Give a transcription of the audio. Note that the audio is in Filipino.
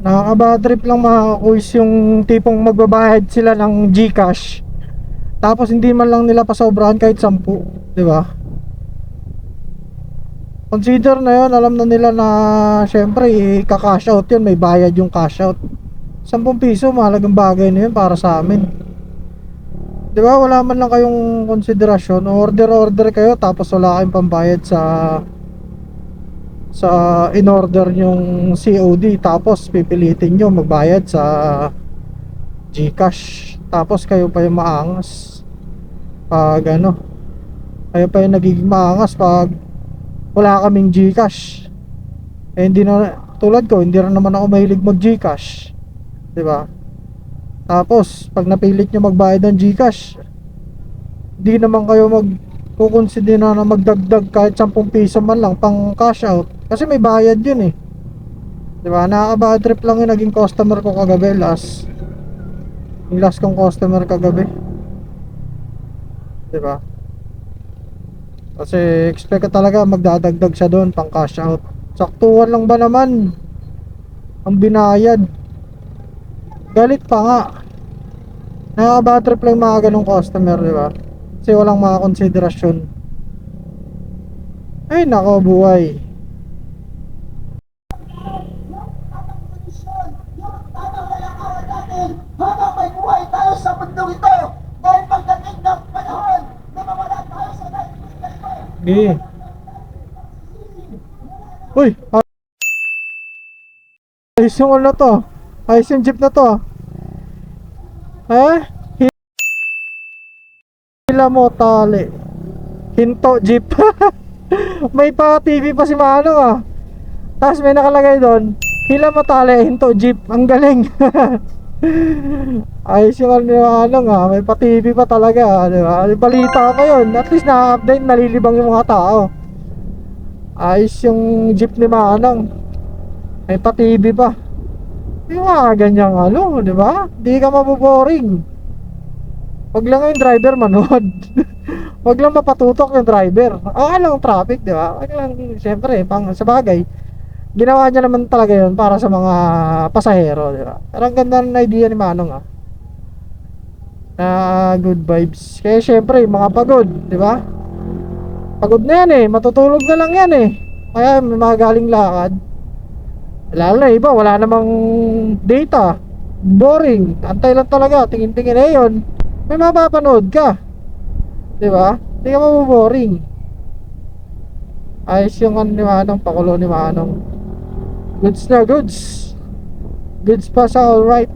Nakaka-bad trip lang mga kuis yung tipong magbabayad sila ng GCash. Tapos hindi man lang nila pasobrahan kahit 10, 'di ba? Consider na 'yon, alam na nila na syempre i-cash out 'yun, may bayad yung cash out. 10 piso, mahalagang bagay na 'yun para sa amin. 'Di ba? Wala man lang kayong konsiderasyon, order-order kayo tapos wala kayong pambayad sa sa in-order yung COD tapos pipilitin nyo magbayad sa GCash. Tapos kayo pa yung maangas. Pag ano kayo pa yung nagiging maangas pag wala kaming GCash. Eh hindi na tulad ko hindi rin naman ako mahilig mag GCash di ba? Tapos pag napilit nyo magbayad ng GCash hindi naman kayo mag kukonsidera na magdagdag kahit 10 piso man lang pang cash out kasi may bayad yun eh. Di ba? Nakaka-bad trip lang yung naging customer ko kagabi last. Yung last kong customer kagabi. Di ba? Kasi expect ka talaga magdadagdag siya doon pang cash out. Saktuhan lang ba naman? Ang binayad. Galit pa nga. Nakaka-bad trip lang mga ganong customer di ba? Kasi walang mga konsiderasyon. Ay nako buhay Sige. Uy! ah- Ayos yung ano to. Ayos yung jeep na to. Eh? Hi- Hila mo tali. Hinto jeep. may pa TV pa si Mano ah. Tapos may nakalagay doon. Hila mo tali, hinto jeep. Ang galing. Ayos yung ano ano nga, may pa TV pa talaga, di ba? Balita pa yun. At least na-update, nalilibang yung mga tao. Ayos yung jeep ni Manang. May pa TV pa. Yung mga ganyang ano, di ba? Di ka maboboring. Wag lang yung driver manood. Wag lang mapatutok yung driver. Ah, lang traffic, di ba? Wag lang, siyempre, pang, sa bagay. Ginawa niya naman talaga yun para sa mga pasahero, di ba? Pero ang ganda ng idea ni Manong, ah. Na good vibes. Kaya syempre, mga pagod, di ba? Pagod na yan eh, matutulog na lang yan eh. Kaya may mga galing lakad. Lalo na iba, wala namang data. Boring. Antay lang talaga, tingin-tingin eh yun. May mapapanood ka. Di ba? Hindi ka maboboring. Ayos yung ano ni Manong, pakulo ni Manong. Goods na goods. Goods pa sa alright.